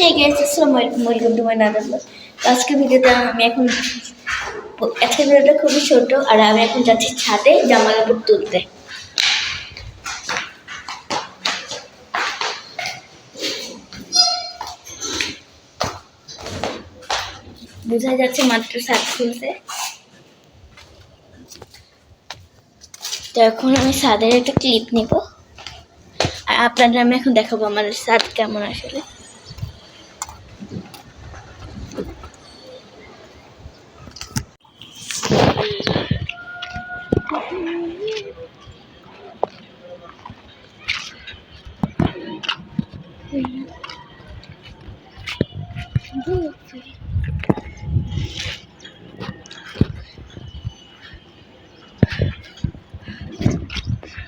হে guess আসসালামু আলাইকুম welcome to my another আজকে ভিডিওতে আমি এখন আজকের ভিডিওটা খুবই ছোট, আর আমি এখন যাচ্ছি ছাদে জামা কাপড় তুলতে। বোঝা যাচ্ছে মাত্র ছাদ খুলছে তো এখন আমি ছাদের একটা ক্লিপ নিব। আর আপনাদের আমি এখন দেখাবো আমাদের ছাদ কেমন আসলে।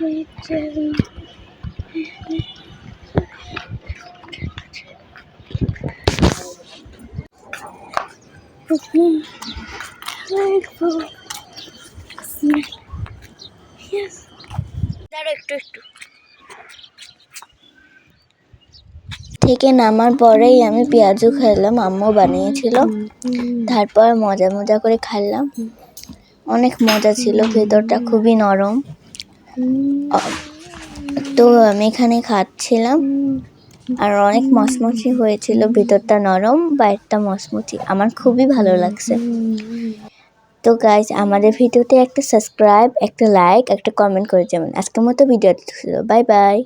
Wait, Okay. Like, একটু একটু। থেকে নামার পরেই আমি পেঁয়াজু খেলাম আম্মু বানিয়েছিল। তারপর মজা মজা করে খাইলাম। অনেক মজা ছিল ভেতরটা খুবই নরম। তো আমি এখানে খাচ্ছিলাম। আর অনেক মচমচি হয়েছিল ভেতরটা নরম বাইরটা মচমচি আমার খুবই ভালো লাগছে। তো গাইজ আমাদের ভিডিওতে একটা সাবস্ক্রাইব একটা লাইক একটা কমেন্ট করে যাবেন। আজকের মতো ভিডিওটি ছিল। Bye bye